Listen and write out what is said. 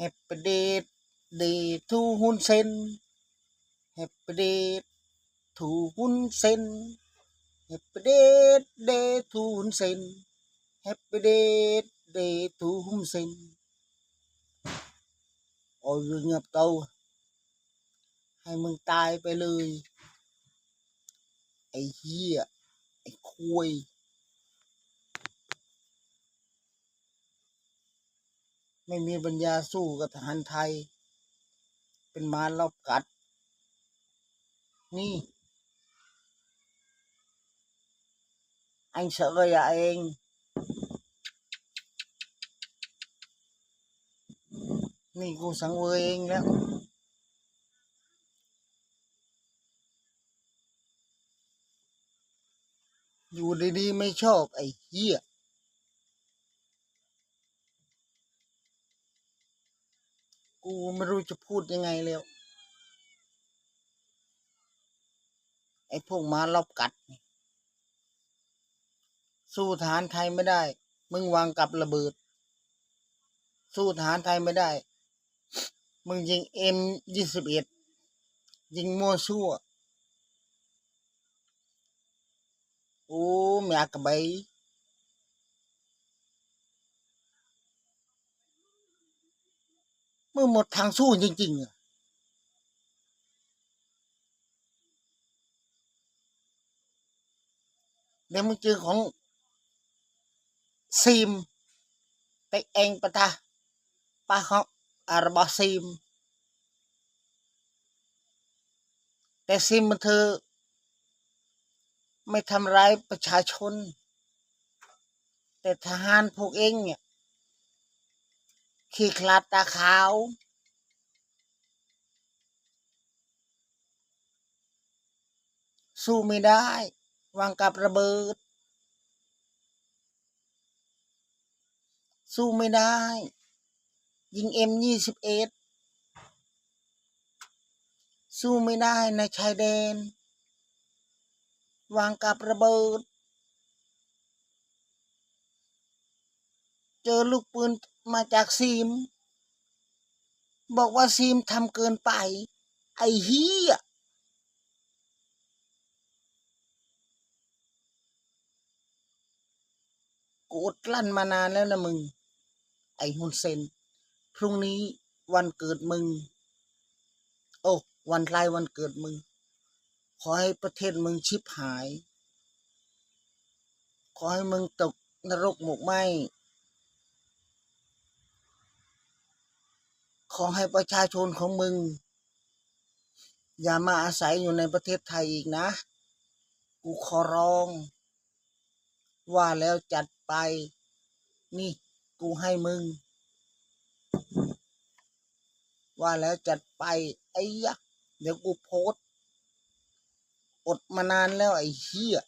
Happy day day to Hun Sen Happy day to Hun Sen Happy day day to Hun Sen Happy day day to Hun Sen โอ้ยเงียบเตาให้มึงตายไปเลย ไอ้เหี้ยไอ้คุย ไม่มีปัญญาสู้กับทหารไทย เป็นมารลอบกัด นี่ anh sợ rồi à anh นี่กูสังเวยเองแล้ว อยู่ดีๆไม่ชอบไอ้เหี้ย กูไม่รู้จะพูดยังไงแล้ว ไอ้พวกม้ารอบกัด สู้ทหารไทยไม่ได้ มึงวางกับระเบิด สู้ทหารไทยไม่ได้ มึงยิงเอ็มยี่สิบเอ็ดยิงมั่วซั่ว โอ้ไม่กกระใบ มึงหมดทางสู้จริงๆเดี๋ยวมึงเจอของซีมไปเองปะทะปะของอารบอซีม แต่ซิมมันเธอ ไม่ทำร้ายประชาชน แต่ทหารพวกเองเนี่ย ขี้ขลาดตาขาวสู้ไม่ได้ วางกับระเบิด สู้ไม่ได้ ยิงเอ็มยี่สิบเอ็ดสู้ไม่ได้ในชายแดน วางกับระเบิด เจอลูกปืนมาจากซีม บอกว่าซีมทำเกินไป ไอ้เหี้ยกูอดลั้นมานานแล้วนะมึง ไอ้ฮุนเซน พรุ่งนี้วันเกิดมึง โอ้วันคล้ายวันเกิดมึง ขอให้ประเทศมึงชิบหาย ขอให้มึงตกนรกหมกไหม ขอให้ประชาชนของมึง อย่ามาอาศัยอยู่ในประเทศไทยอีกนะ กูขอร้อง ว่าแล้วจัดไป นี่กูให้มึง ว่าแล้วจัดไป ไอ้ยะ เดี๋ยวกูโพสต์อดมานานแล้วไอ้เหี้ย